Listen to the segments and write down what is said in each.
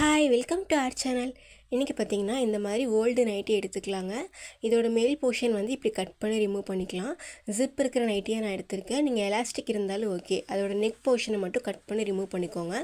Hi welcome to our channel இன்றைக்கி பார்த்தீங்கன்னா இந்த மாதிரி ஓல்டு நைட்டி எடுத்துக்கலாங்க. இதோட மேல் போர்ஷன் வந்து இப்படி கட் பண்ணி ரிமூவ் பண்ணிக்கலாம். ஜிப் இருக்கிற நைட்டியாக நான் எடுத்திருக்கேன். நீங்கள் எலாஸ்டிக் இருந்தாலும் ஓகே அதோட நெக் போர்ஷனை மட்டும் கட் பண்ணி ரிமூவ் பண்ணிக்கோங்க.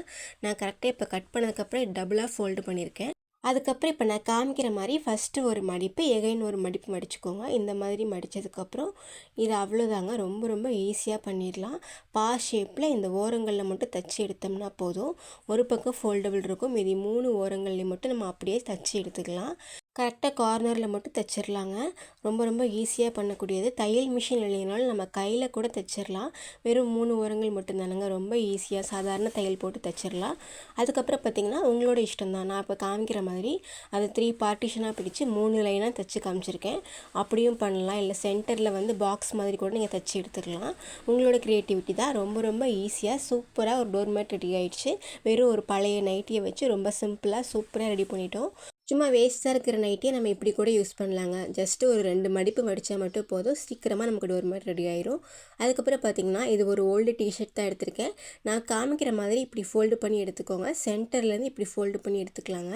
நான் கரெக்டாக இப்போ கட் பண்ணதுக்கப்புறம் டபுளாக ஃபோல்டு பண்ணியிருக்கேன். அதுக்கப்புறம் இப்போ நான் காமிக்கிற மாதிரி ஃபஸ்ட்டு ஒரு மடிப்பு எகைன் ஒரு மடிப்பு மடிச்சுக்கோங்க. இந்த மாதிரி மடித்ததுக்கப்புறம் இது அவ்வளோதாங்க. ரொம்ப ரொம்ப ஈஸியாக பண்ணிடலாம். பா ஷேப்பில் இந்த ஓரங்களில் மட்டும் தச்சு எடுத்தோம்னா போதும். ஒரு பக்கம் ஃபோல்டபுள் இருக்கும். மீதி மூணு ஓரங்கள்லேயும் மட்டும் நம்ம அப்படியே தச்சு எடுத்துக்கலாம். கரெக்டாக கார்னரில் மட்டும் தைச்சிடலாங்க. ரொம்ப ரொம்ப ஈஸியாக பண்ணக்கூடியது. தையல் மிஷின் இல்லைனாலும் நம்ம கையில் கூட தைச்சிடலாம். வெறும் மூணு உரங்கள் மட்டும்தானுங்க. ரொம்ப ஈஸியாக சாதாரண தையல் போட்டு தைச்சிடலாம். அதுக்கப்புறம் பார்த்திங்கன்னா உங்களோட இஷ்டம் தான் நான் இப்போ காமிக்கிற மாதிரி அதை த்ரீ பார்ட்டிஷனாக பிடிச்சி மூணு லைனாக தைச்சி காமிச்சிருக்கேன். அப்படியும் பண்ணலாம். இல்லை சென்டரில் வந்து பாக்ஸ் மாதிரி கூட நீங்கள் தைச்சி எடுத்துக்கலாம் உங்களோட க்ரியேட்டிவிட்டி தான் ரொம்ப ரொம்ப ஈஸியாக சூப்பராக ஒரு டோர்மேட் ரெடி ஆகிடுச்சு வெறும் ஒரு பழைய நைட்டியை வச்சு ரொம்ப சிம்பிளாக சூப்பராக ரெடி பண்ணிட்டோம். சும்மா வேஸ்ட்டாக இருக்கிற நைட்டே நம்ம இப்படி கூட யூஸ் பண்ணலாங்க. ஜஸ்ட்டு ஒரு ரெண்டு மடிப்பு மடித்தா மட்டும் போதும். சீக்கிரமாக நமக்கு டோர் மாதிரி ரெடி ஆயிரும். அதுக்கப்புறம் பார்த்திங்கன்னா இது ஒரு ஓல்டு டிஷர்ட் தான் எடுத்திருக்கேன். நான் காமிக்கிற மாதிரி இப்படி ஃபோல்டு பண்ணி எடுத்துக்கோங்க. சென்டர்லேருந்து இப்படி ஃபோல்டு பண்ணி எடுத்துக்கலாங்க.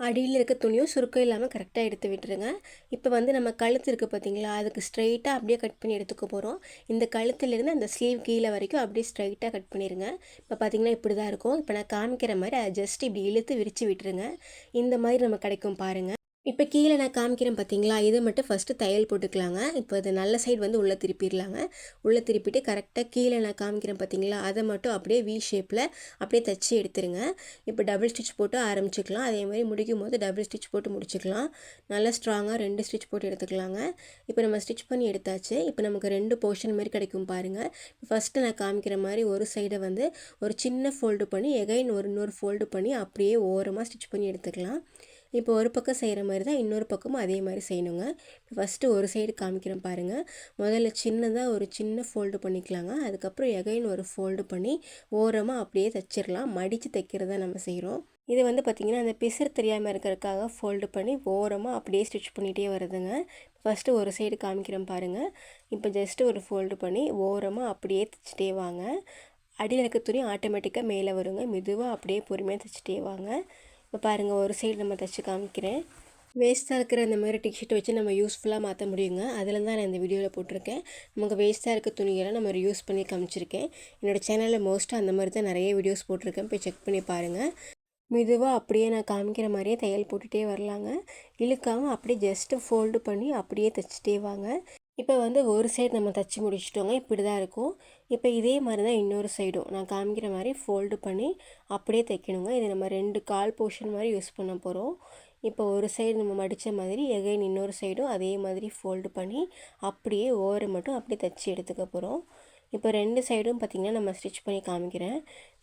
அடியில் இருக்க துணியும் சுருக்கம் இல்லாமல் கரெக்டாக எடுத்து விட்டுருங்க. இப்போ வந்து நம்ம கழுத்து இருக்குது பார்த்தீங்களா அதுக்கு ஸ்ட்ரைட்டாக அப்படியே கட் பண்ணி எடுத்துக்க போகிறோம் இந்த கழுத்துலேருந்து அந்த ஸ்லீவ் கீழே வரைக்கும் அப்படியே ஸ்ட்ரைட்டாக கட் பண்ணிடுங்க இப்போ பார்த்தீங்கன்னா இப்படி தான் இருக்கும். இப்போ நான் காமிக்கிற மாதிரி அதை ஜஸ்ட் இப்படி இழுத்து விரித்து விட்டுருங்க. இந்த மாதிரி நம்ம கிடைக்கும் பாருங்கள் இப்போ கீழே நான் காமிக்கிறேன் பார்த்தீங்களா இதை மட்டும் ஃபஸ்ட்டு தையல் போட்டுக்கலாங்க. இப்போ அது நல்ல சைடு வந்து உள்ளே திருப்பிடலாங்க. உள்ளே திருப்பிட்டு கரெக்டாக கீழே நான் காமிக்கிறேன் பார்த்தீங்களா அதை மட்டும் அப்படியே வி ஷேப்பில் அப்படியே தைச்சி எடுத்துருங்க. இப்போ டபுள் ஸ்டிச் போட்டு ஆரம்பிச்சிக்கலாம். அதே மாதிரி முடிக்கும் போது டபுள் ஸ்டிச் போட்டு முடிச்சுக்கலாம். நல்லா ஸ்ட்ராங்காக ரெண்டு ஸ்டிச் போட்டு எடுத்துக்கலாங்க. இப்போ நம்ம ஸ்டிச் பண்ணி எடுத்தாச்சு. இப்போ நமக்கு ரெண்டு போர்ஷன் மாதிரி கிடைக்கும் பாருங்கள் ஃபஸ்ட்டு நான் காமிக்கிற மாதிரி ஒரு சைடை வந்து ஒரு சின்ன ஃபோல்டு பண்ணி எகைன் ஒரு இன்னொரு ஃபோல்டு பண்ணி அப்படியே ஓரமாக ஸ்டிச் பண்ணி எடுத்துக்கலாம். இப்போ ஒரு பக்கம் செய்கிற மாதிரி தான் இன்னொரு பக்கமும் அதே மாதிரி செய்யணுங்க. ஃபஸ்ட்டு ஒரு சைடு காமிக்கிறேன் பாருங்கள் முதல்ல சின்னதாக ஒரு சின்ன ஃபோல்டு பண்ணிக்கலாங்க. அதுக்கப்புறம் எகைன் ஒரு ஃபோல்டு பண்ணி ஓரமாக அப்படியே தைச்சிடலாம் மடித்து தைக்கிறத நம்ம செய்கிறோம் இது வந்து பார்த்திங்கன்னா அந்த பிசர் தெரியாமல் இருக்கிறதுக்காக ஃபோல்டு பண்ணி ஓரமாக அப்படியே ஸ்டிச் பண்ணிகிட்டே வருதுங்க. ஃபஸ்ட்டு ஒரு சைடு காமிக்கிறேன் பாருங்கள் இப்போ ஜஸ்ட்டு ஒரு ஃபோல்டு பண்ணி ஓரமாக அப்படியே தைச்சிட்டே வாங்க. அடியில் இருக்க துணி ஆட்டோமேட்டிக்காக மேலே வருங்க. மெதுவாக அப்படியே பொறுமையாக தைச்சிட்டே வாங்க. இப்போ பாருங்கள் ஒரு சைடு நம்ம தைச்சி காமிக்கிறேன். வேஸ்ட்டாக இருக்கிற இந்த மாதிரி டிஷர்ட் வச்சு நம்ம யூஸ்ஃபுல்லாக மாற்ற முடியுங்க. அதில் தான் நான் இந்த வீடியோவில் போட்டிருக்கேன். நமக்கு வேஸ்ட்டாக இருக்க துணியெல்லாம் நம்ம யூஸ் பண்ணி காமிச்சிருக்கேன். என்னோடய சேனலில் மோஸ்ட்டாக அந்த மாதிரி தான் நிறைய வீடியோஸ் போட்டிருக்கேன். போய் செக் பண்ணி பாருங்கள் மெதுவாக அப்படியே நான் காமிக்கிற மாதிரியே தையல் போட்டுகிட்டே வரலாங்க. இழுக்காமல் அப்படியே ஜஸ்ட்டு ஃபோல்டு பண்ணி அப்படியே தைச்சிட்டே வாங்க. இப்போ வந்து ஒரு சைடு நம்ம தைச்சி முடிச்சிட்டோங்க இப்படி தான் இருக்கும். இப்போ இதே மாதிரி தான் இன்னொரு சைடும் நான் காமிக்கிற மாதிரி ஃபோல்டு பண்ணி அப்படியே தைக்கணுங்க. இது நம்ம ரெண்டு கால் போர்ஷன் மாதிரி யூஸ் பண்ண போகிறோம் இப்போ ஒரு சைடு நம்ம மடித்த மாதிரி எகைன் இன்னொரு சைடும் அதே மாதிரி ஃபோல்டு பண்ணி அப்படியே ஓரை மட்டும் அப்படியே தைச்சி எடுத்துக்க போகிறோம் இப்போ ரெண்டு சைடும் பார்த்திங்கன்னா நம்ம ஸ்டிச் பண்ணி காமிக்கிறேன்.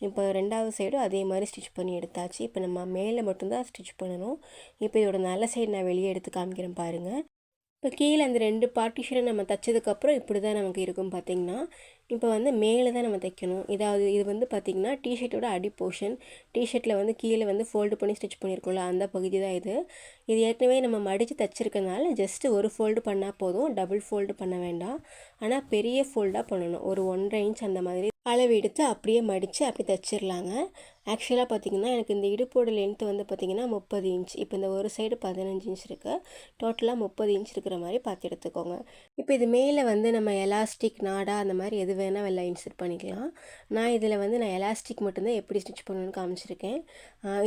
இப்போ ரெண்டாவது சைடும் அதே மாதிரி ஸ்டிச் பண்ணி எடுத்தாச்சு. இப்போ நம்ம மேலே மட்டும்தான் ஸ்டிச் பண்ணணும். இப்போ இதோட நல்ல சைடு நான் வெளியே எடுத்து காமிக்கிறேன் பாருங்கள் இப்போ கீழே அந்த ரெண்டு பார்ட்டிஷனை நம்ம தைச்சதுக்கப்புறம் இப்படி தான் நமக்கு இருக்கும் பார்த்திங்கன்னா இப்போ வந்து மேலே தான் நம்ம தைக்கணும். இதாவது இது வந்து பார்த்திங்கன்னா டிஷர்ட்டோட அடி போர்ஷன் டிஷர்ட்டில் வந்து கீழே வந்து ஃபோல்டு பண்ணி ஸ்டிச் பண்ணியிருக்கோம்ல அந்த பகுதி தான் இது. இது ஏற்கனவே நம்ம மடித்து தைச்சிருக்கனால ஜஸ்ட்டு ஒரு ஃபோல்டு பண்ணால் போதும் டபுள் ஃபோல்டு பண்ண வேண்டாம். ஆனால் பெரிய ஃபோல்டாக பண்ணணும். ஒரு ஒன்றரை இன்ச் அந்த மாதிரி அளவு எடுத்து அப்படியே மடித்து அப்படி தைச்சிடலாங்க ஆக்சுவலாக பார்த்திங்கன்னா எனக்கு இந்த இடுப்போட லென்த்து வந்து பார்த்திங்கன்னா முப்பது இன்ச் இப்போ இந்த ஒரு சைடு பதினஞ்சு இன்ச் இருக்குது டோட்டலாக முப்பது இன்ச் இருக்கிற மாதிரி பார்த்து எடுத்துக்கோங்க. இப்போ இது மேலே வந்து நம்ம எலாஸ்டிக் நாடா அந்த மாதிரி எது வேணால் வெளில இன்சர்ட் பண்ணிக்கலாம். நான் இதில் வந்து நான் எலாஸ்டிக் மட்டும்தான் எப்படி ஸ்டிச் பண்ணணும்னு காமிச்சிருக்கேன்.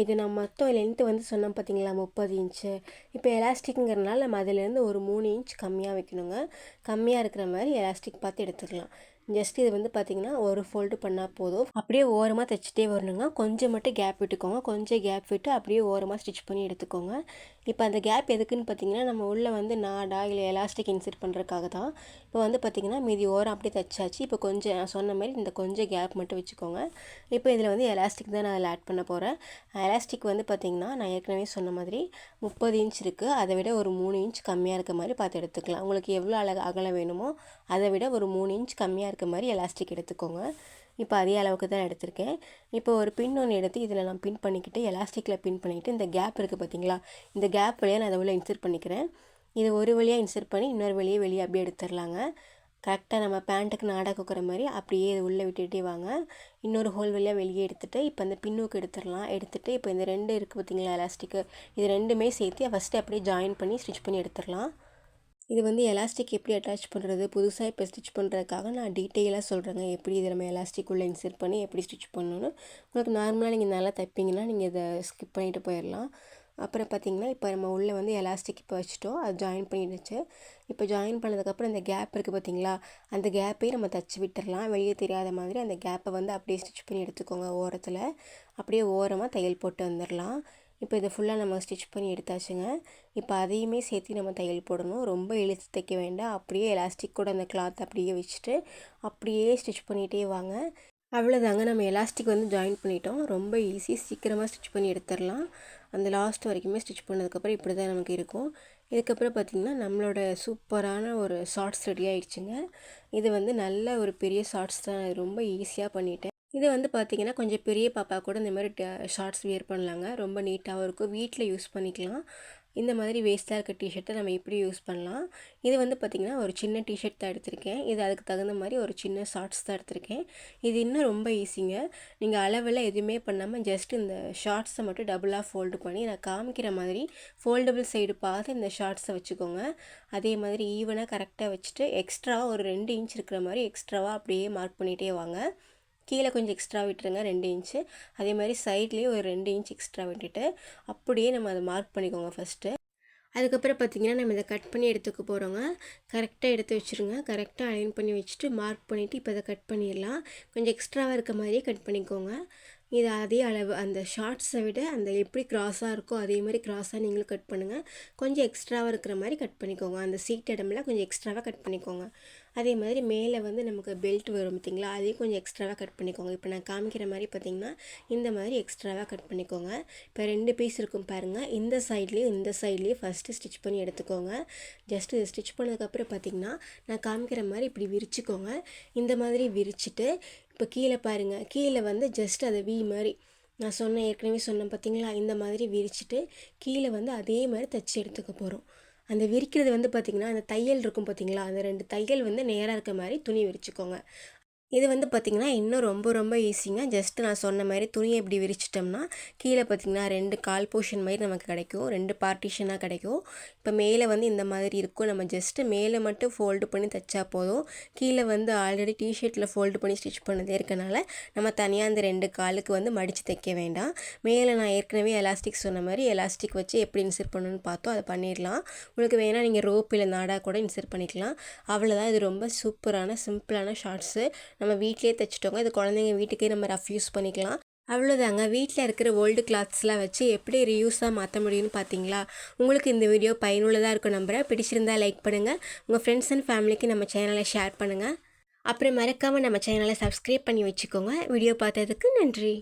இது நான் மொத்தம் லென்த்து வந்து சொன்னோம் பார்த்தீங்களா முப்பது இன்ச்சு இப்போ எலாஸ்டிக்ங்கிறனால நம்ம அதிலேருந்து ஒரு மூணு இன்ச் கம்மியாக வைக்கணுங்க. கம்மியாக இருக்கிற மாதிரி எலாஸ்டிக் பார்த்து எடுத்துக்கலாம். ஜஸ்ட் இது வந்து பார்த்திங்கன்னா ஒரு ஃபோல்டு பண்ணால் போதும். அப்படியே ஓரமாக தைச்சிட்டே வரணுங்க. கொஞ்சம் மட்டும் கேப் விட்டுக்கோங்க. கொஞ்சம் கேப் விட்டு அப்படியே ஓரமாக ஸ்டிச் பண்ணி எடுத்துக்கோங்க. இப்போ அந்த கேப் எதுக்குன்னு பார்த்தீங்கன்னா நம்ம உள்ளே வந்து நாடா இல்லை எலாஸ்டிக் இன்சர்ட் பண்ணுறதுக்காக தான். இப்போ வந்து பார்த்திங்கன்னா மீதி ஓரம் அப்படியே தைச்சாச்சு இப்போ கொஞ்சம் நான் சொன்ன மாதிரி இந்த கொஞ்சம் கேப் மட்டும் வச்சுக்கோங்க. இப்போ இதில் வந்து எலாஸ்டிக் தான் நான் அதில் ஆட் பண்ண போகிறேன் எலாஸ்டிக் வந்து பார்த்திங்கன்னா நான் ஏற்கனவே சொன்ன மாதிரி முப்பது இன்ச் இருக்குது அதை விட ஒரு மூணு இன்ச் கம்மியாக இருக்க மாதிரி பார்த்து எடுத்துக்கலாம். உங்களுக்கு எவ்வளோ அழகு அகலம் வேணுமோ அதை விட ஒரு மூணு இன்ச் கம்மியாக இருக்க மாதிரி எலாஸ்டிக் எடுத்துக்கோங்க. இப்போ அதே அளவுக்கு தான் எடுத்திருக்கேன். இப்போ ஒரு பின் ஒன்று எடுத்து இதில் நான் பின் பண்ணிக்கிட்டு எலாஸ்டிக்கில் பின் பண்ணிக்கிட்டு இந்த கேப் இருக்குது பார்த்தீங்களா இந்த கேப் வழியாக நான் அதை உள்ளே இன்சர்ட் பண்ணிக்கிறேன். இது ஒரு வழியாக இன்சர்ட் பண்ணி இன்னொரு வழியாக வெளியே அப்படியே எடுத்துடலாங்க. கரெக்டாக நம்ம பேண்ட்டுக்கு நாடா குக்கிற மாதிரி அப்படியே இதை உள்ளே விட்டுட்டே வாங்க. இன்னொரு ஹோல் வழியாக வெளியே எடுத்துகிட்டு இப்போ அந்த பின்னோக்கு எடுத்துடலாம். எடுத்துகிட்டு இப்போ இந்த ரெண்டு இருக்குது பார்த்தீங்களா எலாஸ்டிக்கு இது ரெண்டுமே சேர்த்து ஃபஸ்ட்டு அப்படியே ஜாயின் பண்ணி ஸ்டிச் பண்ணி எடுத்துடலாம். இது வந்து எலாஸ்டிக் எப்படி அட்டாச் பண்ணுறது புதுசாக இப்போ ஸ்டிச் பண்ணுறதுக்காக நான் டீட்டெயிலாக சொல்கிறேங்க எப்படி இதை நம்ம எலாஸ்டிக் உள்ளே இன்சர்ட் பண்ணி எப்படி ஸ்டிச் பண்ணணும்னு. உங்களுக்கு நார்மலாக நீங்கள் நல்லா தைப்பீங்கன்னா நீங்கள் இதை ஸ்கிப் பண்ணிவிட்டு போயிடலாம். அப்புறம் பார்த்திங்கன்னா இப்போ நம்ம உள்ளே வந்து எலாஸ்டிக் இப்போ வச்சுட்டோம். அது ஜாயின் பண்ணிடுச்சு. இப்போ ஜாயின் பண்ணதுக்கப்புறம் அந்த கேப் இருக்குது பார்த்தீங்களா அந்த கேப்பையும் நம்ம தச்சு விட்டுடலாம் வெளியே தெரியாத மாதிரி அந்த கேப்பை வந்து அப்படியே ஸ்டிச் பண்ணி எடுத்துக்கோங்க ஓரத்தில். அப்படியே ஓரமாக தையல் போட்டு வந்துடலாம். இப்போ இதை ஃபுல்லாக நம்ம ஸ்டிச் பண்ணி எடுத்தாச்சுங்க. இப்போ அதையுமே சேர்த்து நம்ம தையல் போடணும். ரொம்ப இழுத்து தைக்க வேண்டாம். அப்படியே எலாஸ்டிக் கூட அந்த கிளாத் அப்படியே வச்சுட்டு அப்படியே ஸ்டிச் பண்ணிகிட்டே வாங்க. அவ்வளோதாங்க நம்ம எலாஸ்டிக் வந்து ஜாயின் பண்ணிட்டோம். ரொம்ப ஈஸி சீக்கிரமாக ஸ்டிச் பண்ணி எடுத்துடலாம். அந்த லாஸ்ட் வரைக்குமே ஸ்டிச் பண்ணதுக்கப்புறம் இப்படி தான் நமக்கு இருக்கும். இதுக்கப்புறம் பார்த்திங்கன்னா நம்மளோட சூப்பரான ஒரு ஷார்ட்ஸ் ரெடி ஆகிடுச்சுங்க இது வந்து நல்ல ஒரு பெரிய ஷார்ட்ஸ் தான். ரொம்ப ஈஸியாக பண்ணிட்டேன். இது வந்து பார்த்திங்கன்னா கொஞ்சம் பெரிய பாப்பா கூட இந்த மாதிரி ஷார்ட்ஸ் வியர் பண்ணலாங்க. ரொம்ப நீட்டாகவும் இருக்கும். வீட்டில் யூஸ் பண்ணிக்கலாம். இந்த மாதிரி வேஸ்ட்டாக இருக்க டிஷர்ட்டை நம்ம எப்படி யூஸ் பண்ணலாம்? இது வந்து பார்த்திங்கன்னா ஒரு சின்ன டிஷர்ட் தான் எடுத்திருக்கேன். இது அதுக்கு தகுந்த மாதிரி ஒரு சின்ன ஷார்ட்ஸ் தான் எடுத்திருக்கேன். இது இன்னும் ரொம்ப ஈஸிங்க. நீங்கள் அளவில் எதுவுமே பண்ணாமல் ஜஸ்ட் இந்த ஷார்ட்ஸை மட்டும் டபுளாக ஃபோல்டு பண்ணி நான் காமிக்கிற மாதிரி ஃபோல்டபுள் சைடு பார்த்து இந்த ஷார்ட்ஸை வச்சுக்கோங்க. அதே மாதிரி ஈவனாக கரெக்டாக வச்சுட்டு எக்ஸ்ட்ராவாக ஒரு ரெண்டு இன்ச் இருக்கிற மாதிரி எக்ஸ்ட்ராவாக அப்படியே மார்க் பண்ணிகிட்டே வாங்க. கீழே கொஞ்சம் எக்ஸ்ட்ரா விட்டுருங்க ரெண்டு இன்ச்சு அதே மாதிரி சைட்லேயே ஒரு ரெண்டு இன்ச் எக்ஸ்ட்ரா விட்டுட்டு அப்படியே நம்ம அதை மார்க் பண்ணிக்கோங்க ஃபஸ்ட்டு அதுக்கப்புறம் பார்த்திங்கன்னா நம்ம இதை கட் பண்ணி எடுத்துக்க போகிறோங்க கரெக்டாக எடுத்து வச்சுருங்க. கரெக்டாக அலைன் பண்ணி வச்சுட்டு மார்க் பண்ணிவிட்டு இப்போ இதை கட் பண்ணிடலாம். கொஞ்சம் எக்ஸ்ட்ராவாக இருக்க மாதிரியே கட் பண்ணிக்கோங்க. இது அதே அளவு அந்த ஷார்ட்ஸை விட அந்த எப்படி க்ராஸாக இருக்கோ அதே மாதிரி க்ராஸாக நீங்களும் கட் பண்ணுங்கள் கொஞ்சம் எக்ஸ்ட்ராவாக இருக்கிற மாதிரி கட் பண்ணிக்கோங்க. அந்த சீட் இடமெல்லாம் கொஞ்சம் எக்ஸ்ட்ராவாக கட் பண்ணிக்கோங்க. அதே மாதிரி மேலே வந்து நமக்கு பெல்ட் வரும் பார்த்திங்களா? அதையும் கொஞ்சம் எக்ஸ்ட்ராவாக கட் பண்ணிக்கோங்க. இப்போ நான் காமிக்கிற மாதிரி பார்த்திங்கன்னா இந்த மாதிரி எக்ஸ்ட்ராவாக கட் பண்ணிக்கோங்க. இப்போ ரெண்டு பீஸ் இருக்கும் பாருங்கள் இந்த சைட்லேயும் இந்த சைட்லேயும் ஃபஸ்ட்டு ஸ்டிச் பண்ணி எடுத்துக்கோங்க. ஜஸ்ட்டு ஸ்டிச் பண்ணதுக்கப்புறம் பார்த்திங்கன்னா நான் காமிக்கிற மாதிரி இப்படி விரிச்சுக்கோங்க. இந்த மாதிரி விரிச்சிட்டு இப்போ கீழே பாருங்கள் கீழே வந்து ஜஸ்ட் அதை வி மாதிரி நான் சொன்னேன் ஏற்கனவே சொன்னேன் பார்த்தீங்களா? இந்த மாதிரி விரிச்சிட்டு கீழே வந்து அதே மாதிரி தைச்சி எடுத்துக்க போகிறோம் அந்த விரிக்கிறது வந்து பார்த்திங்கன்னா அந்த தையல் இருக்கும் பார்த்தீங்களா அந்த ரெண்டு தையல் வந்து நேராக இருக்க மாதிரி துணி விரிச்சுக்கோங்க. இது வந்து பார்த்திங்கன்னா இன்னும் ரொம்ப ரொம்ப ஈஸிங்க ஜஸ்ட்டு நான் சொன்ன மாதிரி துணியை இப்படி விரிச்சிட்டோம்னா கீழே பார்த்திங்கன்னா ரெண்டு கால் போர்ஷன் மாதிரி நமக்கு கிடைக்கும். ரெண்டு பார்ட்டிஷனாக கிடைக்கும். இப்போ மேலே வந்து இந்த மாதிரி இருக்கும். நம்ம ஜஸ்ட்டு மேலே மட்டும் ஃபோல்டு பண்ணி தைச்சா போதும். கீழே வந்து ஆல்ரெடி டிஷர்ட்டில் ஃபோல்டு பண்ணி ஸ்டிச் பண்ணதே இருக்கனால நம்ம தனியாக அந்த ரெண்டு காலுக்கு வந்து மடித்து தைக்க வேண்டாம். மேலே நான் ஏற்கனவே எலாஸ்டிக் சொன்ன மாதிரி எலாஸ்டிக் வச்சு எப்படி இன்சர்ட் பண்ணணும்னு பார்த்தோம். அதை பண்ணிடலாம். உங்களுக்கு வேணால் நீங்கள் ரோப்பில் நாடாக கூட இன்சர்ட் பண்ணிக்கலாம். அவ்வளோதான் இது ரொம்ப சூப்பரான சிம்பிளான ஷார்ட்ஸு நம்ம வீட்டிலே தைச்சிட்டோங்க. இது குழந்தைங்க வீட்டுக்கே நம்ம ரஃப் யூஸ் பண்ணிக்கலாம். அவ்வளோதாங்க வீட்டில் இருக்கிற ஓல்டு கிளாத்ஸ்லாம் வச்சு எப்படி ரியூஸாக மாற்ற முடியும்னு பார்த்தீங்களா உங்களுக்கு இந்த வீடியோ பயனுள்ளதாக இருக்கும் நம்புகிறேன் பிடிச்சிருந்தா லைக் பண்ணுங்கள் உங்கள் ஃப்ரெண்ட்ஸ் அண்ட் ஃபேமிலிக்கு நம்ம சேனலை ஷேர் பண்ணுங்கள் அப்புறம் மறக்காமல் நம்ம சேனலை சப்ஸ்கிரைப் பண்ணி வச்சுக்கோங்க. வீடியோ பார்த்ததுக்கு நன்றி.